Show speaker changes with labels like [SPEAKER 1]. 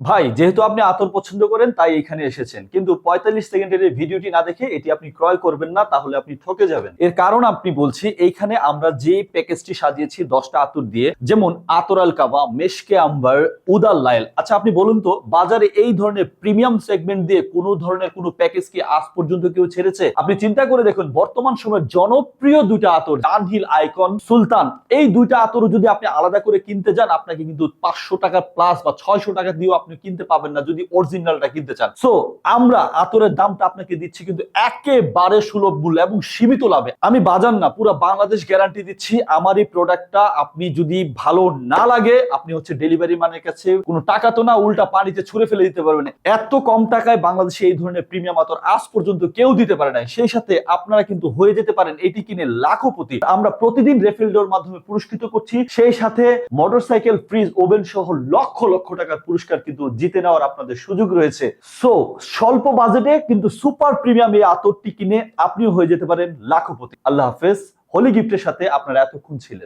[SPEAKER 1] ভাই, যেহেতু আপনি আতর পছন্দ করেন, তাই এখানে এসেছেন। কিন্তু পঁয়তাল্লিশ সেকেন্ডের এই ভিডিওটি না দেখে এটি আপনি ক্রয় করবেন না, তাহলে আপনি ঠকে যাবেন। এর কারণ আপনি বলছি, এইখানে আমরা যে প্যাকেজটি সাজিয়েছি দশটা আতর দিয়ে, যেমন আতরাল কাবা মেশকে আম্বার উদাল লাইল। আচ্ছা আপনি বলুন তো, বাজারে এই ধরনের প্রিমিয়াম সেগমেন্ট দিয়ে কোনো ধরনের কোনো প্যাকেজ কি আজ পর্যন্ত কেউ ছেড়েছে? আপনি চিন্তা করে দেখুন, বর্তমান সময়ের জনপ্রিয় দুইটা আতর ডানহিল আইকন, সুলতান, এই দুইটা আতর যদি আপনি আলাদা করে কিনতে যান, আপনাকে কিন্তু পাঁচশো টাকা প্লাস বা ছয়শো টাকা দিয়েও আপনি কিনতে পাবেন না যদি অরিজিনালটা কিনতে চান। সো আমরা আতরের দামটা আপনাকে দিচ্ছি কিন্তু একেবারে সুলভ মূল্য এবং সীমিত লাভে। আমি বাজার না, পুরো বাংলাদেশ গ্যারান্টি দিচ্ছি, আমার এই প্রোডাক্টটা আপনি যদি ভালো না লাগে, আপনি হচ্ছে ডেলিভারি মানের কাছে কোনো টাকা তো না, উল্টা পানিতে ছুঁড়ে ফেলে দিতে পারবেন এত কম টাকায় বাংলাদেশে এই ধরনের প্রিমিয়াম আতর আজ পর্যন্ত কেউ দিতে পারে না সেই সাথে আপনারা কিন্তু হয়ে যেতে পারেন, এটি কিনে লাখপতি আমরা প্রতিদিন রেফিল মাধ্যমে পুরস্কৃত করছি, সেই সাথে মোটরসাইকেল ফ্রিজ ওভেন সহ লক্ষ লক্ষ টাকার পুরস্কার কিন্তু জিতে নেওয়ার আপনাদের সুযোগ রয়েছে। সো স্বল্প বাজেটে কিন্তু সুপার প্রিমিয়াম এই আতরটি কিনে আপনিও হয়ে যেতে পারেন লাখপতি। আল্লাহ হাফেজ হোলি গিফটের সাথে আপনারা এতক্ষণ ছিলেন।